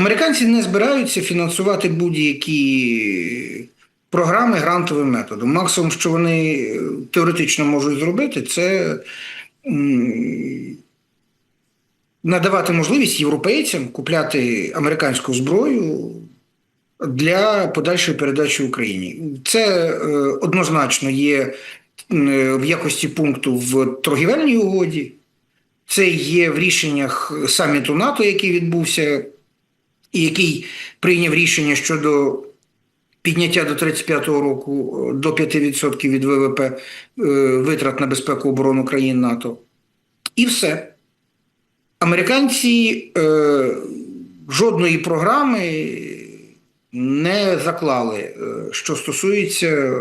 американці не збираються фінансувати будь-які програми грантовим методом. Максимум, що вони е, теоретично можуть зробити, це надавати можливість європейцям купляти американську зброю для подальшої передачі Україні. Це е, однозначно є е, в якості пункту в торгівельній угоді. Це є в рішеннях саміту НАТО, який відбувся, і який прийняв рішення щодо підняття до 35-го року е, до 5% від ВВП е, витрат на безпеку оборону країн НАТО. І все. Американці е, жодної програми не заклали, е, що стосується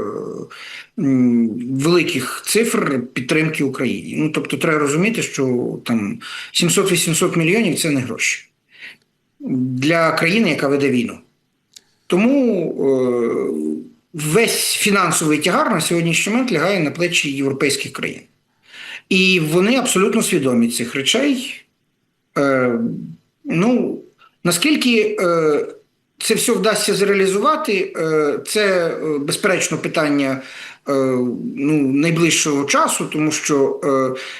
великих цифр підтримки Україні. Ну, тобто, треба розуміти, що там 700-800 мільйонів це не гроші для країни, яка веде війну. Тому е, весь фінансовий тягар на сьогоднішній момент лягає на плечі європейських країн. І вони абсолютно свідомі цих речей. Е, ну, наскільки е, це все вдасться зреалізувати, е, це е, безперечно питання е, ну, найближчого часу, тому що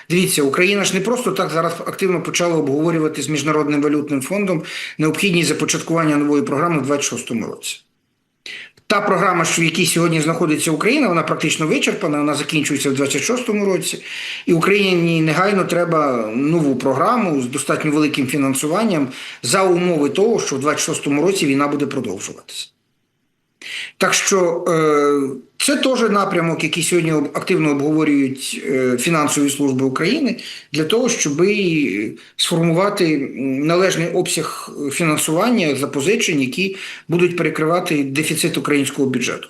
дивіться, Україна ж не просто так зараз активно почала обговорювати з Міжнародним валютним фондом необхідність започаткування нової програми в 2026 році. Та програма, що в якій сьогодні знаходиться Україна, вона практично вичерпана, вона закінчується в 26-му році, і Україні негайно треба нову програму з достатньо великим фінансуванням за умови того, що в 26-му році війна буде продовжуватися. Так що е, це теж напрямок, який сьогодні активно обговорюють е, фінансові служби України для того, щоб сформувати належний обсяг фінансування запозичень, які будуть перекривати дефіцит українського бюджету.